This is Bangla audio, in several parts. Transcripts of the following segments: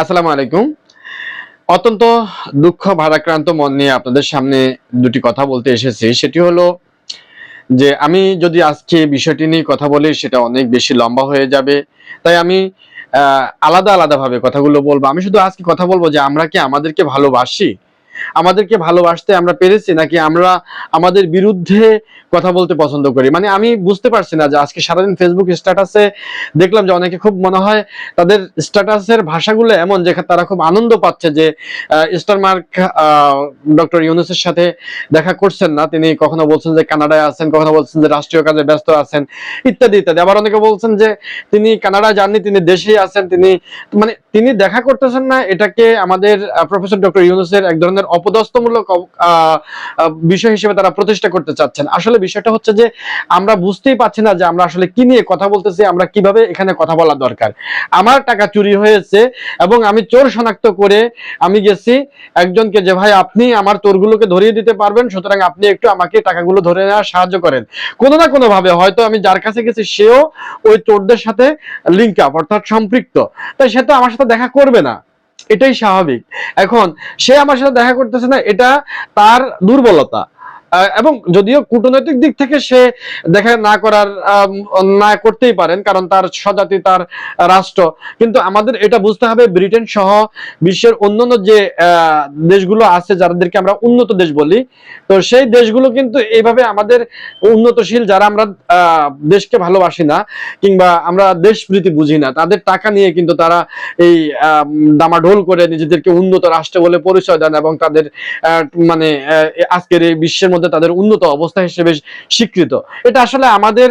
আসসালামু আলাইকুম। অত্যন্ত দুঃখ, ভারাক্রান্ত মন নিয়ে আপনাদের সামনে দুটি কথা বলতে এসেছি। সেটি হলো যে আমি যদি আজকে বিষয়টি নিয়ে কথা বলি, সেটা অনেক বেশি লম্বা হয়ে যাবে। তাই আমি আলাদা আলাদাভাবে কথাগুলো বলব। আমি শুধু আজকে কথা বলব যে আমরা কি আমাদেরকে ভালোবাসি? আমাদেরকে ভালোবাসতে আমরা পেরেছি নাকি আমরা আমাদের বিরুদ্ধে কথা বলতে পছন্দ করি? মানে আমি বুঝতে পারছি না যে আজকে সারাদিন ফেসবুক স্ট্যাটাসে দেখলাম যে অনেকে খুব মনে হয় তাদের স্ট্যাটাসের ভাষাগুলো এমন যে তারা খুব আনন্দ পাচ্ছে যে স্টার মার্ক ডক্টর ইউনুসের সাথে দেখা করছেন না। তিনি কখনো বলছেন যে কানাডায় আছেন, কখনো বলছেন যে রাষ্ট্রীয় কাজে ব্যস্ত আছেন, ইত্যাদি ইত্যাদি। আবার অনেকে বলছেন যে তিনি কানাডা যাননি, তিনি দেশেই আছেন, তিনি মানে তিনি দেখা করতেছেন না। এটাকে আমাদের প্রফেসর ডক্টর ইউনুসের এক ধরনের অপদস্থমূলক বিষয় হিসেবে তারা প্রতিষ্ঠা করতে চাচ্ছেন। আসলে বিষয়টা হচ্ছে যে, আমরা বুঝতেই পারছি না যে আমরা আসলে কি নিয়ে কথা বলতেছি, আমরা কীভাবে এখানে কথা বলা দরকার। আমার টাকা চুরি হয়েছে এবং আমি চোর শনাক্ত করে আমি গেছি একজনকে যে, ভাই, আপনি আমার চোরগুলোকে ধরিয়ে দিতে পারবেন, সুতরাং আপনি একটু আমাকে টাকাগুলো ধরে নেওয়ার সাহায্য করেন। কোনো না কোনো ভাবে হয়তো আমি যার কাছে গেছি, সেও ওই চোরদের সাথে লিঙ্ক আপ অর্থাৎ সম্পৃক্ত। তাই সে তো আমার সাথে দেখা করবে না। এটাই স্বাভাবিক। এখন সে আমার সাথে দেখা করতেছে না এটা তার দুর্বলতা। এবং যদিও কূটনৈতিক দিক থেকে সে দেখা না করার না করতেই পারেন, কারণ তার স্বজাতি তার রাষ্ট্র। কিন্তু আমাদের এটা বুঝতে হবে, ব্রিটেন সহ বিশ্বের অন্যান্য যে দেশগুলো আছে, যাদেরকে আমরা উন্নত দেশ বলি, তো সেই দেশগুলো কিন্তু এইভাবে আমাদের উন্নতশীল, যারা আমরা দেশকে ভালোবাসি না, কিংবা আমরা দেশপ্রীতি বুঝি না, তাদের টাকা নিয়ে কিন্তু তারা এই ডামাডোল করে নিজেদেরকে উন্নত রাষ্ট্র বলে পরিচয় দেন এবং তাদের মানে আজকের এই বিশ্বের মধ্যে তাদের উন্নত অবস্থা হিসেবে স্বীকৃত। এটা আসলে আমাদের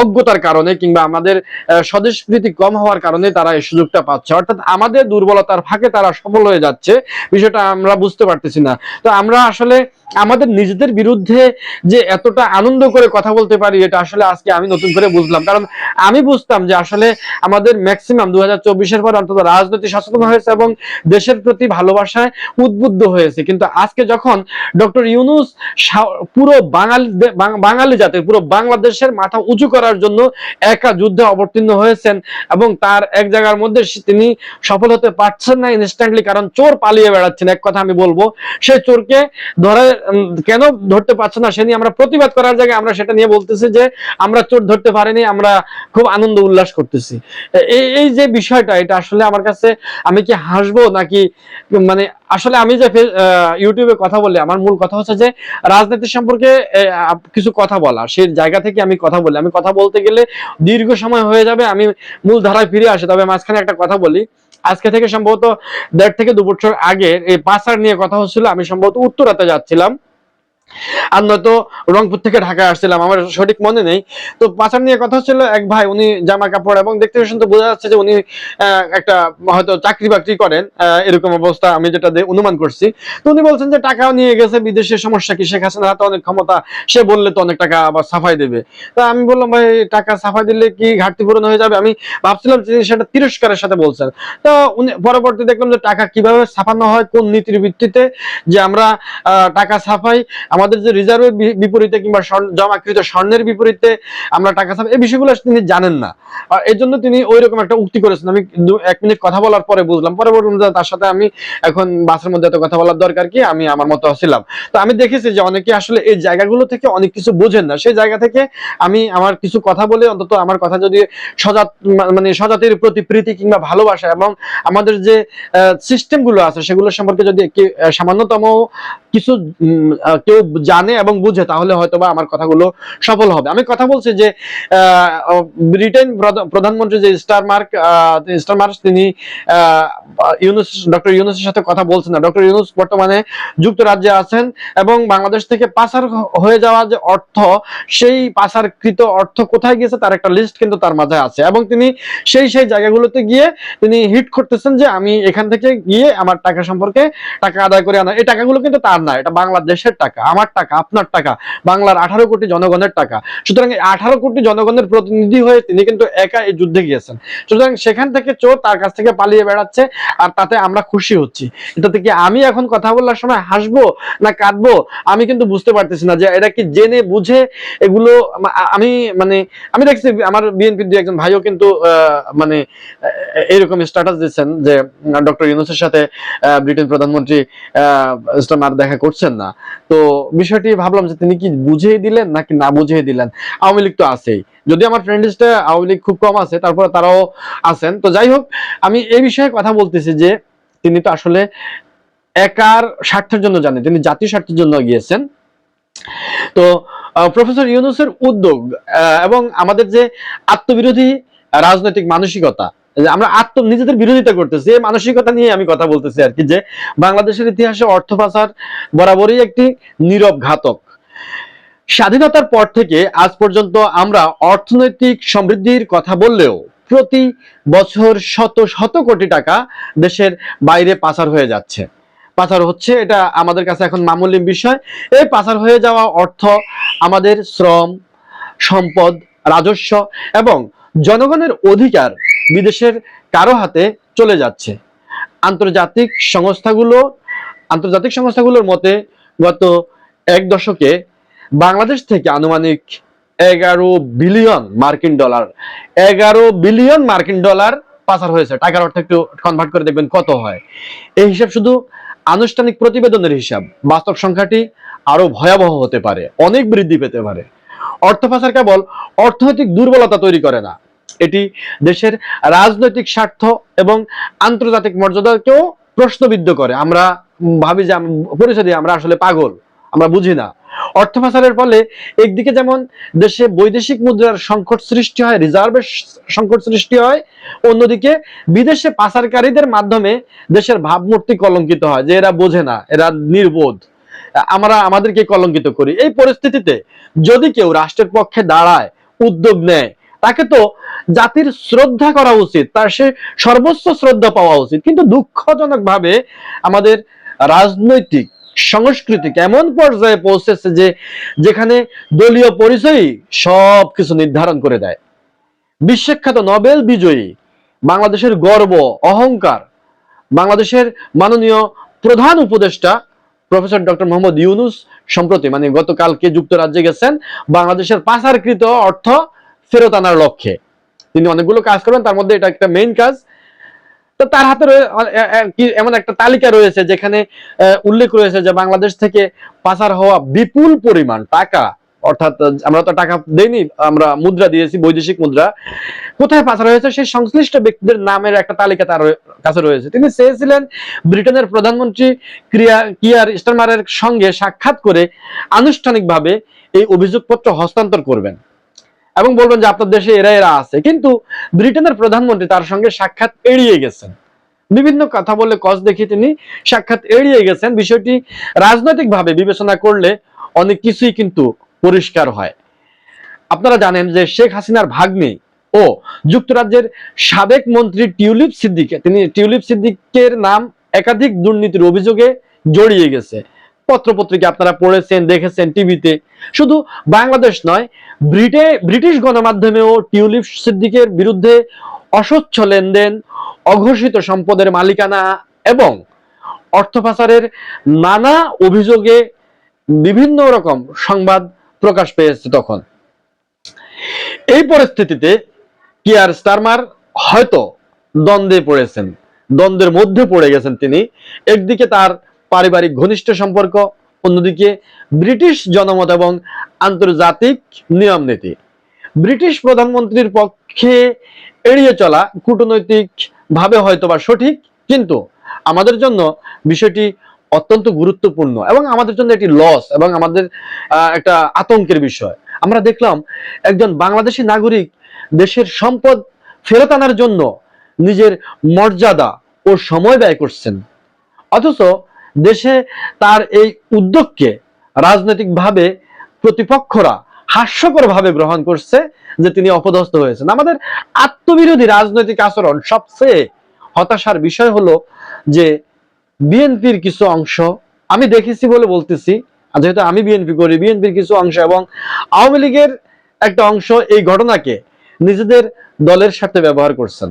অজ্ঞতার কারণে কিংবা আমাদের আহ, স্বদেশপ্রীতি কম হওয়ার কারণে তারা এই সুযোগটা পাচ্ছে। অর্থাৎ আমাদের দুর্বলতার ফাঁকে তারা সফল হয়ে যাচ্ছে বিষয়টা আমরা বুঝতে পারতেছি না। তো আমরা আসলে আমাদের নিজেদের বিরুদ্ধে যে এতটা আনন্দ করে কথা বলতে পারি এটা আসলে আজকে আমি নতুন করে বুঝলাম। কারণ আমি বুঝতাম যে আসলে আমাদের ম্যাক্সিমাম দু হাজার চব্বিশের পর অন্তত রাজনীতি সচেতন হয়েছে এবং দেশের প্রতি ভালোবাসায় উদ্বুদ্ধ হয়েছে। কিন্তু আজকে যখন ডক্টর ইউনুস পুরো বাঙালি বাঙালি জাতির পুরো বাংলাদেশের মাথা উঁচু করার জন্য একা যুদ্ধে অবতীর্ণ হয়েছেন এবং তার এক জায়গার মধ্যে তিনি সফল হতে পারছেন না ইনস্ট্যান্টলি কারণ চোর পালিয়ে বেড়াচ্ছেন, এক কথা আমি বলব। সেই চোরকে ধরে কেন ধরতে পারছে না সে নিয়ে আমরা প্রতিবাদ করার জায়গায় আমরা সেটা নিয়ে বলতেছি যে আমরা চোর ধরতে পারিনি, আমরা খুব আনন্দ উল্লাস করতেছি। এই এই যে বিষয়টা, এটা আসলে আমার কাছে আমি কি হাসবো নাকি মানে আসলে আমি যে ইউটিউবে কথা বলি, আমার মূল কথা হচ্ছে যে রাজনীতি সম্পর্কে কিছু কথা বলা। সেই জায়গা থেকে আমি কথা বলি। আমি কথা বলতে গেলে দীর্ঘ সময় হয়ে যাবে, আমি মূল ধারায় ফিরে আসি। তবে মাঝখানে একটা কথা বলি। আজকে থেকে সম্ভবত দেড় থেকে দু বছর আগে এই পাসার নিয়ে কথা হচ্ছিল। আমি সম্ভবত উত্তরাতে যাচ্ছিলাম। আর নয়তো রংপুর থেকে ঢাকায় আসছিলাম, আমার সঠিক মনে নেই। তো পাচার নিয়ে কথা হচ্ছিল, এক ভাই, উনি জামা কাপড় এবং দেখতে শুনতে বোঝা যাচ্ছে যে উনি একটা হয়তো চাকরি বাকরি করেন এরকম অবস্থা আমি যেটা অনুমান করছি। তো উনি বলছেন যে টাকাও নিয়ে গেছে বিদেশের সমস্যা কি? শেখ হাসিনার হাতে অনেক ক্ষমতা, সে বললে তো অনেক টাকা আবার সাফাই দেবে। তা আমি বললাম, ভাই, টাকা সাফাই দিলে কি ঘাটতি পূরণ হয়ে যাবে? আমি ভাবছিলাম যে সেটা তিরস্কারের সাথে বলছেন। তো উনি পরবর্তী দেখলাম যে টাকা কীভাবে ছাপানো হয়, কোন নীতির ভিত্তিতে যে আমরা টাকা ছাপাই আমাদের যে রিজার্ভের বিপরীতে কিংবা জমাকৃত স্বর্ণের বিপরীতে আমরা টাকা ছাপাই এই বিষয়গুলো তিনি জানেন না। আর এই জন্য তিনি ওই রকম একটা উক্তি করেছেন। আমি এক মিনিট কথা বলার পরে বুঝলাম। পরে বললাম তার সাথে আমি এখন বাসের মধ্যে এত কথা বলার দরকার কি? আমি আমার মতো ছিলাম। তো আমি দেখেছি যে অনেকে আসলে এই জায়গাগুলো থেকে অনেক কিছু বোঝেন না। সেই জায়গা থেকে আমি আমার কিছু কথা বলে অন্তত আমার কথা যদি সজাত মানে সজাতির প্রতি প্রীতি কিংবা ভালোবাসা এবং আমাদের যে সিস্টেমগুলো আছে, সেগুলো সম্পর্কে যদি সামান্যতম কিছু কেউ জানে এবং বুঝে, তাহলে হয়তো বা আমার কথাগুলো সফল হবে। আমি কথা বলছি যে ব্রিটেন প্রধানমন্ত্রী যে স্টার মার্ক স্টার মার্ক তিনি ইউনুস, ডক্টর ইউনুসের সাথে কথা বলছেন না। ডক্টর ইউনুস বর্তমানে যুক্তরাজ্যে আছেন এবং বাংলাদেশ থেকে পাচার হয়ে যাওয়া যে অর্থ, সেই পাচারকৃত অর্থ কোথায় গিয়েছে তার একটা লিস্ট কিন্তু তার মাঝে আছে। এবং তিনি সেই সেই জায়গাগুলোতে গিয়ে তিনি হিট করতেছেন যে, আমি এখান থেকে গিয়ে আমার টাকা সম্পর্কে টাকা আদায় করে আনা। এই টাকাগুলো কিন্তু তার না, এটা বাংলাদেশের টাকা। আমার টাকা আপনার টাকা বাংলার আঠারো কোটি জনগণের টাকা। সুতরাং আঠারো কোটি জনগণের প্রতিনিধি হয়ে তিনি কিন্তু একা এই যুদ্ধে গিয়েছেন। সুতরাং সেখান থেকে চোর তার কাছ থেকে পালিয়ে বেড়াচ্ছে আর তাতে আমরা খুশি হচ্ছি। এটা থেকে আমি এখন কথা বলার সময় হাসবো না কাঁদবো? আমি কিন্তু বুঝতে পারতেছি না যে এটা কি জেনে বুঝে এগুলো আমি মানে আমি দেখছি আমার বিএনপির দু একজন ভাইও কিন্তু মানে আহ, এরকম স্ট্যাটাস দিচ্ছেন যে ডক্টর ইউনুসের সাথে ব্রিটেন প্রধানমন্ত্রী ইসলাম আর দেখা করছেন না। তো বিষয়টি ভাবলাম যে তিনি কি বুঝিয়ে দিলেন নাকি না বুঝিয়ে দিলেন? আওয়ামী লীগ তো আছেই। যদি আমার ফ্রেন্ড লিস্টে আওয়ামী লীগ খুব কম আছে, তারপরে তারাও আছেন। তো যাই হোক, আমি এই বিষয়ে কথা বলতেছি যে তিনি তো আসলে একার স্বার্থের জন্য জানেন, তিনি জাতীয় স্বার্থের জন্য গিয়েছেন। তো প্রফেসর ইউনুসের উদ্যোগ এবং আমাদের যে আত্মবিরোধী রাজনৈতিক মানসিকতা আমরা আত্ম নিজেদের বিরোধিতা করতেছি। এই মানসিকতা নিয়ে আমি কথা বলতেছি আর কি যে বাংলাদেশের ইতিহাসে অর্থ পাচার বরাবরই একটি নীরব ঘাতক। স্বাধীনতার পর থেকে আজ পর্যন্ত আমরা অর্থনৈতিক সমৃদ্ধির কথা বললেও প্রতি বছর শত শত কোটি টাকা দেশের বাইরে পাচার হয়ে যাচ্ছে। পাচার হচ্ছে, এটা আমাদের কাছে এখন মামুলি বিষয়। এই পাচার হয়ে যাওয়া অর্থ আমাদের শ্রম, সম্পদ, রাজস্ব এবং জনগণের অধিকার বিদেশের কারও হাতে চলে যাচ্ছে। আন্তর্জাতিক সংস্থাগুলো, আন্তর্জাতিক সংস্থাগুলোর মতে গত এক দশকে বাংলাদেশ থেকে আনুমানিক এগারো বিলিয়ন মার্কিন ডলার, এগারো বিলিয়ন মার্কিন ডলার পাচার হয়েছে। টাকার অর্থ একটু কনভার্ট করে দেখবেন কত হয়। এই হিসাব শুধু আনুষ্ঠানিক প্রতিবেদনের হিসাব, বাস্তব সংখ্যাটি আরও ভয়াবহ হতে পারে, অনেক বৃদ্ধি পেতে পারে। অর্থ পাচার কেবল অর্থনৈতিক দুর্বলতা তৈরি করে না এটি দেশের রাজনৈতিক স্বার্থ এবং আন্তর্জাতিক মর্যাদাকেও প্রশ্নবিদ্ধ করে। আমরা ভাবি যে, পরিচয় দিই আমরা আসলে পাগল, আমরা বুঝি না। অর্থ পাচারের ফলে একদিকে যেমন দেশে বৈদেশিক মুদ্রার সংকট সৃষ্টি হয়, রিজার্ভের সংকট সৃষ্টি হয়, অন্যদিকে বিদেশে পাচারকারীদের মাধ্যমে দেশের ভাবমূর্তি কলঙ্কিত হয়, যে এরা বোঝে না, এরা নির্বোধ। আমরা আমাদেরকে কলঙ্কিত করি। এই পরিস্থিতিতে যদি কেউ রাষ্ট্রের পক্ষে দাঁড়ায়, উদ্যোগ নেয়, তাকে তো জাতির শ্রদ্ধা করা উচিত, তার সে সর্বোচ্চ শ্রদ্ধা পাওয়া উচিত। কিন্তু দুঃখজনক ভাবে আমাদের রাজনৈতিক সংস্কৃতি এমন পর্যায়ে পৌঁছেছে যে, যেখানে দলীয় পরিচয়ই সব কিছু নির্ধারণ করে দেয়। বিশ্বখ্যাত নোবেল বিজয়ী, বাংলাদেশের গর্ব, অহংকার, বাংলাদেশের মাননীয় প্রধান উপদেষ্টা প্রফেসর ডক্টর মোহাম্মদ ইউনুস সম্প্রতি মানে গতকালকে যুক্তরাজ্যে গেছেন, বাংলাদেশের পাচারকৃত অর্থ ফেরত আনার লক্ষ্যে। তিনি অনেকগুলো কাজ করবেন, তার মধ্যে এটা একটা মেইন কাজ। তো তার হাতে এমন একটা তালিকা রয়েছে যেখানে উল্লেখ রয়েছে যে বাংলাদেশ থেকে পাচার হওয়া বিপুল পরিমাণ টাকা, অর্থাৎ আমরা তো টাকা দেইনি, আমরা মুদ্রা দিয়েছি, বৈদেশিক মুদ্রা, কোথায় পাচার হয়েছে সেই সংশ্লিষ্ট ব্যক্তিদের নামের একটা তালিকা তার কাছে রয়েছে। তিনি চেয়েছিলেন ব্রিটেনের প্রধানমন্ত্রী ক্রিয়া, কিয়ার স্টারমারের সঙ্গে সাক্ষাৎ করে আনুষ্ঠানিকভাবে এই অভিযোগপত্র হস্তান্তর করবেন। এবং বলবেন যে আপনার দেশে এরা এরা আছে। কিন্তু ব্রিটেনের প্রধানমন্ত্রী তার সঙ্গে সাক্ষাৎ এড়িয়ে গেছেন। বিভিন্ন কথা বলে কজ দেখিয়ে তিনি সাক্ষাৎ এড়িয়ে গেছেন। বিষয়টি রাজনৈতিকভাবে বিবেচনা করলে অনেক কিছুই কিন্তু পরিষ্কার হয়। আপনারা জানেন যে শেখ হাসিনার ভাগ্নে ও যুক্তরাজ্যের সাবেক মন্ত্রী টিউলিপ সিদ্দিকে তিনি টিউলিপ সিদ্দিকের নাম একাধিক দুর্নীতির অভিযোগে জড়িয়ে গেছে। পত্রপত্রিকা আপনারা পড়েছেন, দেখেছেন টিভিতে। শুধু বাংলাদেশ নয়, ব্রিটে, ব্রিটিশ গণমাধ্যমেও টিউলিপ সিদ্দিকের বিরুদ্ধে অস্বচ্ছ লেনদেন, অঘোষিত সম্পদের মালিকানা এবং অর্থ পাচারের নানা অভিযোগে বিভিন্ন রকম সংবাদ প্রকাশ পেয়েছে তখন। এই পরিস্থিতিতে কিয়ার স্টারমার হয়তো দ্বন্দ্বে পড়েছেন। দ্বন্দ্বের মধ্যে পড়ে গেছেন তিনি। একদিকে তার পারিবারিক ঘনিষ্ঠ সম্পর্ক, অন্যদিকে ব্রিটিশ জনমত এবং আন্তর্জাতিক নিয়ম নীতি ব্রিটিশ প্রধানমন্ত্রীর পক্ষে এড়িয়ে চলা কূটনৈতিক ভাবে হয়তো বা সঠিক, কিন্তু আমাদের জন্য বিষয়টি অত্যন্ত গুরুত্বপূর্ণ এবং আমাদের জন্য এটি লস এবং আমাদের একটা আতঙ্কের বিষয়। আমরা দেখলাম একজন বাংলাদেশী নাগরিক দেশের সম্পদ ফেরত আনার জন্য নিজের মর্যাদা ও সময় ব্যয় করছেন। অথচ দেশে তার এই উদ্যোগকে রাজনৈতিকভাবে প্রতিপক্ষরা হাস্যকর ভাবে গ্রহণ করছে যে তিনি অপদস্থ হয়েছেন। আমাদের আত্মবিরোধী রাজনৈতিক আচরণ সবচেয়ে হতাশার বিষয় হলো যে বিএনপির কিছু অংশ, আমি দেখেছি বলে বলতেছি যেহেতু আমি বিএনপি করি, বিএনপির কিছু অংশ এবং আওয়ামী লীগের একটা অংশ এই ঘটনাকে নিজেদের দলের সাথে ব্যবহার করছেন।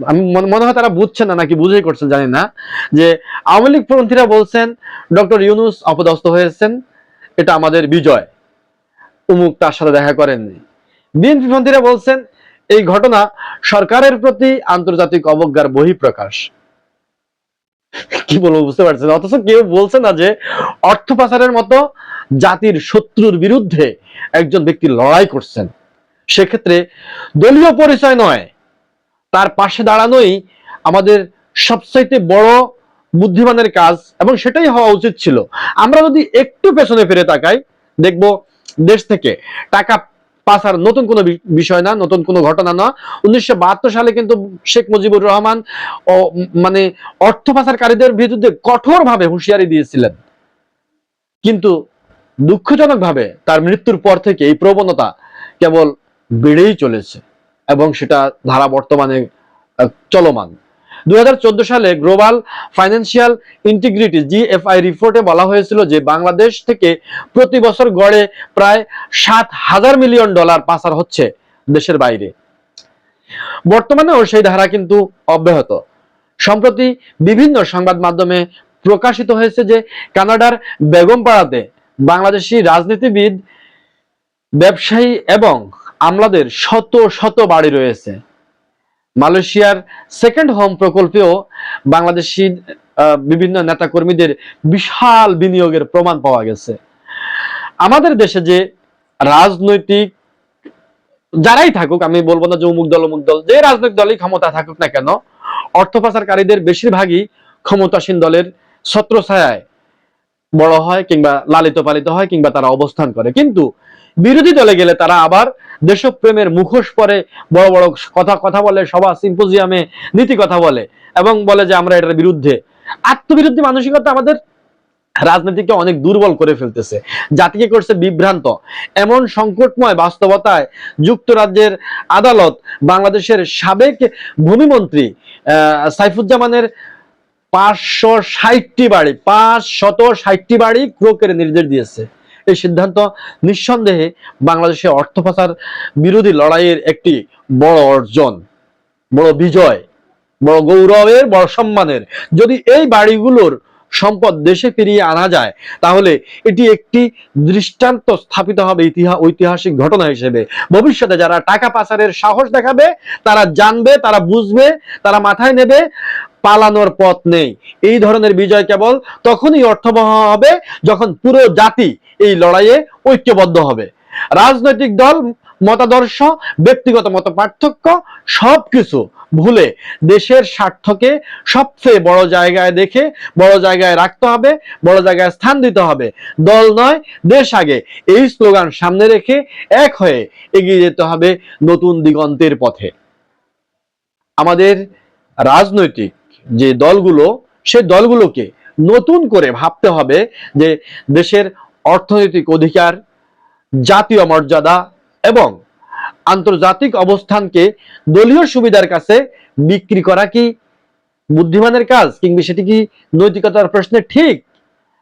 মনে- মনে হয় তারা বুঝছেন না, নাকি বুঝেই করছেন জানি না। যে আওয়ামী লীগ পন্থীরা বলছেন, ডক্টর ইউনুস অপদস্থ হয়েছেন, এটা আমাদের বিজয়। উমুক তার সাথে দেখা করেননি। বিএনপি পন্থীরা বলছেন, এই ঘটনা সরকারের প্রতি আন্তর্জাতিক অবজ্ঞার বহিঃপ্রকাশ। কি বলব, বুঝতে পারছেন অথচ কেউ বলছে না যে, অর্থ পাচারের মতো জাতির শত্রুর বিরুদ্ধে একজন ব্যক্তি লড়াই করছেন। সেক্ষেত্রে দলীয় পরিচয় নয় তার পাশে দাঁড়ানোই আমাদের সবচাইতে বড় বুদ্ধিমানের কাজ এবং সেটাই হওয়া উচিত ছিল। আমরা যদি একটু পেছনে ফিরে তাকাই, দেখব দেশ থেকে টাকা পাচার নতুন কোনো বিষয় না, নতুন কোনো ঘটনা না। উনিশশো বাহাত্তর সালে কিন্তু শেখ মুজিবুর রহমান ও মানে অর্থ পাচারকারীদের বিরুদ্ধে কঠোরভাবে হুঁশিয়ারি দিয়েছিলেন। কিন্তু দুঃখজনকভাবে তার মৃত্যুর পর থেকে এই প্রবণতা কেবল বেড়েই চলেছে। এবং সেটা ধারা বর্তমানে চলমান। দুই হাজার চোদ্দ সালে গ্লোবাল ফাইন্যান্সিয়াল ইন্টিগ্রিটি, জিএফআই রিপোর্টে বলা হয়েছিল যে বাংলাদেশ থেকে প্রতি বছর গড়ে প্রায় সাত হাজার মিলিয়ন ডলার পাচার হচ্ছে দেশের বাইরে। বর্তমানেও সেই ধারা কিন্তু অব্যাহত। সম্প্রতি বিভিন্ন সংবাদ মাধ্যমে প্রকাশিত হয়েছে যে কানাডার বেগমপাড়াতে বাংলাদেশি রাজনীতিবিদ, ব্যবসায়ী এবং আমলাদের শত শত বাড়ি রয়েছে। মালয়েশিয়ার সেকেন্ড হোম প্রকল্পেও বাংলাদেশি বিভিন্ন নেতাকর্মীদের বিশাল বিনিয়োগের প্রমাণ পাওয়া গেছে। আমাদের দেশে যে রাজনৈতিক, যারাই থাকুক, আমি বলব না যে অমুক দল অমুক দল, যে রাজনৈতিক দলই ক্ষমতা থাকুক না কেন, অর্থ পাচারকারীদের বেশিরভাগই ক্ষমতাসীন দলের ছত্রছায়ায় বড় হয় কিংবা লালিত পালিত হয় কিংবা তারা অবস্থান করে। কিন্তু বিরোধী দলে গেলে তারা আবার দেশপ্রেমের মুখোশ পরে বড় বড় কথা কথা বলে, সভা, সিম্পোজিয়ামে নীতি কথা বলে এবং বলে যে আমরা এটার বিরুদ্ধে। আত্মবিরোধী মানসিকতা আমাদের রাজনীতিকে অনেক দুর্বল করে ফেলতেছে। জাতিকে করছে বিভ্রান্ত। এমন সংকটময় বাস্তবতায় যুক্তরাজ্যের আদালত বাংলাদেশের সাবেক ভূমিমন্ত্রী সাইফুজ্জামানের পাঁচশো ষাটটি বাড়ি পাঁচ শত ষাটটি বাড়ি ক্রোকের নির্দেশ দিয়েছে। এই সিদ্ধান্ত নিঃসন্দেহে বাংলাদেশে অর্থ পাচার বিরোধী লড়াইয়ের একটি বড় অর্জন, বড় বিজয়, বড় গৌরবের, বড় সম্মানের। যদি এই বাড়িগুলোর সম্পদ দেশে ফিরিয়ে আনা যায়, তাহলে এটি একটি দৃষ্টান্ত স্থাপিত হবে ইতিহাস ঐতিহাসিক ঘটনা হিসেবে। ভবিষ্যতে যারা টাকা পাচারের সাহস দেখাবে, তারা জানবে, তারা বুঝবে, তারা মাথায় নেবে পালানোর পথ নেই। এই ধরনের বিজয় কেবল তখনই অর্থবহ হবে যখন পুরো জাতি এই লড়াইয়ে ঐক্যবদ্ধ হবে। রাজনৈতিক দল, মতাদর্শ, ব্যক্তিগত মত পার্থক্য সবকিছু ভুলে দেশের স্বার্থকে সবচেয়ে বড় জায়গায় দেখে, বড় জায়গায় রাখতে হবে, বড় জায়গায় স্থান দিতে হবে। দল নয়, দেশ আগে। এই স্লোগান সামনে রেখে এক হয়ে এগিয়ে যেতে হবে নতুন দিগন্তের পথে। আমাদের রাজনৈতিক যে দলগুলো সে দলগুলোকে নতুন করে ভাবতে হবে যে দেশের অর্থনৈতিক অধিকার, জাতীয় মর্যাদা এবং আন্তর্জাতিক অবস্থানকে দলীয় সুবিধার কাছে বিক্রি করা কি বুদ্ধিমানের কাজ কিংবা সেটি কি নৈতিকতার প্রশ্নে ঠিক?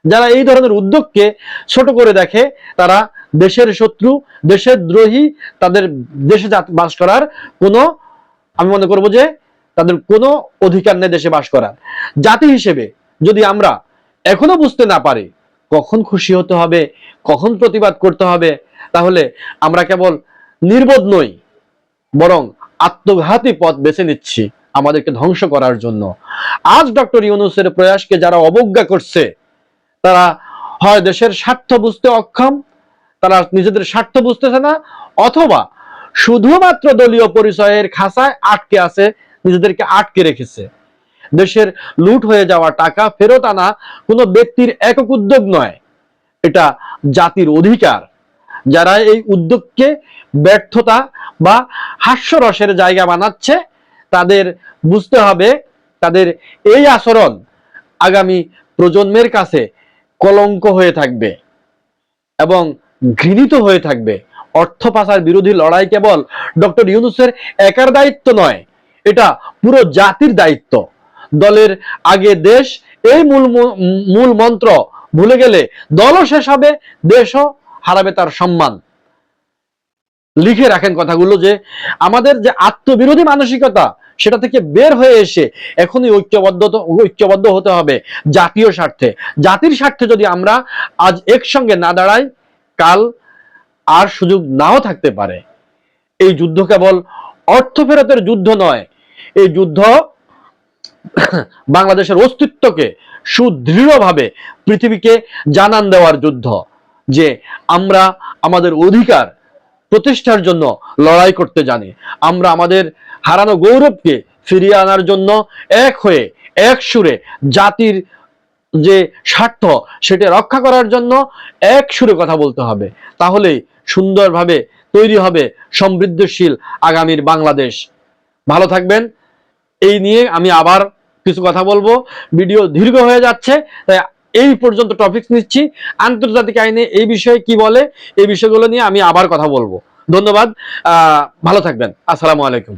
যারা এই ধরনের উদ্যোগকে ছোট করে দেখে, তারা দেশের শত্রু, দেশের দ্রোহী, তাদের দেশে বাস করার কোনো, আমি মনে করব যে তাদের কোনো অধিকার নেই দেশে বাস করার। জাতি হিসেবে যদি আমরা এখনও বুঝতে না পারি কখন খুশি হতে হবে, কখন প্রতিবাদ করতে হবে, তাহলে আমরা কেবল নির্বোধ নই, বরং আত্মঘাতী পথ বেছে নিচ্ছি আমাদেরকে ধ্বংস করার জন্য। আজ ডক্টর ইউনুসের প্রয়াসকে যারা অবজ্ঞা করছে, তারা হয় দেশের স্বার্থ বুঝতে অক্ষম, তারা নিজেদের স্বার্থ বুঝতেছে না, অথবা শুধুমাত্র দলীয় পরিচয়ের খাঁচায় আটকে আছে নিজেদেরকে আটকে রেখেছে। দেশের লুট হয়ে যাওয়া টাকা ফেরত আনা কোনো ব্যক্তির একক উদ্যোগ নয়। এটা জাতির অধিকার। যারা এই উদ্যোগকে ব্যর্থতা বা হাস্যরসের জায়গা বানাচ্ছে, তাদের বুঝতে হবে তাদের এই আচরণ আগামী প্রজন্মের কাছে কলঙ্ক হয়ে থাকবে এবং ঘৃণিত হয়ে থাকবে। অর্থ পাচার বিরোধী লড়াই কেবল ডক্টর ইউনুসের একার দায়িত্ব নয় এটা পুরো জাতির দায়িত্ব। দলের আগে দেশ, এই মূল মূল মন্ত্র ভুলে গেলে দলও শেষ হবে, দেশও হারাবে তার সম্মান। লিখে রাখেন কথাগুলো যে, আমাদের যে আত্মবিরোধী মানসিকতা, সেটা থেকে বের হয়ে এসে এখনই ঐক্যবদ্ধ ঐক্যবদ্ধ হতে হবে জাতীয় স্বার্থে। জাতির স্বার্থে যদি আমরা আজ একসঙ্গে না দাঁড়াই, কাল আর সুযোগ নাও থাকতে পারে। এই যুদ্ধ কেবল অর্থ ফেরতের যুদ্ধ নয় এই যুদ্ধ বাংলাদেশের অস্তিত্বকে সুদৃঢ়ভাবে পৃথিবীকে জানান দেওয়ার যুদ্ধ, যে আমরা আমাদের অধিকার প্রতিষ্ঠার জন্য লড়াই করতে জানি। আমরা আমাদের হারানো গৌরবকে ফিরিয়ে আনার জন্য এক হয়ে, এক সুরে জাতির যে স্বার্থ সেটা রক্ষা করার জন্য এক সুরে কথা বলতে হবে। তাহলেই সুন্দরভাবে তৈরি হবে সমৃদ্ধশীল আগামীর বাংলাদেশ। ভালো থাকবেন এই নিয়ে আমি আবার কিছু কথা বলব। ভিডিও দীর্ঘ হয়ে যাচ্ছে, তাই এই পর্যন্ত টপিক নিচ্ছি। আন্তর্জাতিক আইনে এই বিষয়ে কি বলে, এই বিষয়গুলো নিয়ে আমি আবার কথা বলব। ধন্যবাদ, আহ, ভালো থাকবেন। আসসালামু আলাইকুম।